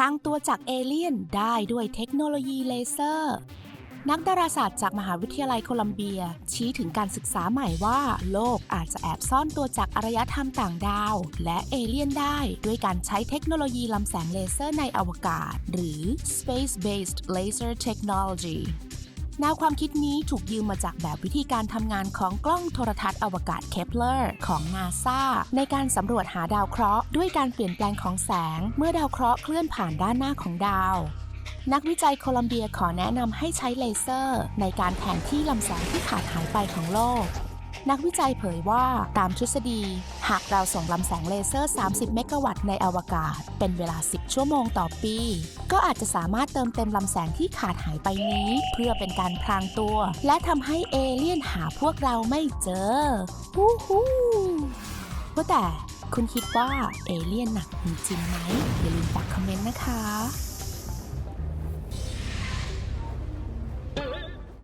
พรางตัวจากเอเลี่ยนได้ด้วยเทคโนโลยีเลเซอร์ นักดาราศาสตร์จากมหาวิทยาลัยโคลัมเบีย ชี้ถึงการศึกษาใหม่ว่า โลกอาจจะแอบซ่อนตัวจากอารยธรรมต่างดาว และเอเลี่ยนได้ ด้วยการใช้เทคโนโลยีลำแสงเลเซอร์ในอวกาศ หรือ space-based laser technology แนวความคิดนี้ถูกยืมมาจากแบบวิธีการทำงานของกล้องโทรทัศน์อวกาศเคปเลอร์ของนาซาในการสำรวจหาดาวเคราะห์ด้วยการเปลี่ยนแปลงของแสง เมื่อดาวเคราะห์เคลื่อนผ่านด้านหน้าของดาว นักวิจัยโคลัมเบียขอแนะนำให้ใช้เลเซอร์ ในการแทนที่ลำแสงที่ขาดหายไปของโลก นักวิจัยเผยว่าตามทฤษฎี หากเราส่งลำแสงเลเซอร์ 30 เมกะวัตต์ในอวกาศ เป็นเวลา 10 ชั่วโมงต่อปี ก็อาจจะสามารถเติมเต็มลำแสงที่ขาดหายไปนี้ เพื่อเป็นการพรางตัว และทำให้เอเลี่ยนหาพวกเราไม่เจอฮู้ฮู้ว่าแต่คุณคิดว่าเอเลี่ยนหนักมีจริงไหมอย่าลืมฝากคอมเมนต์นะคะ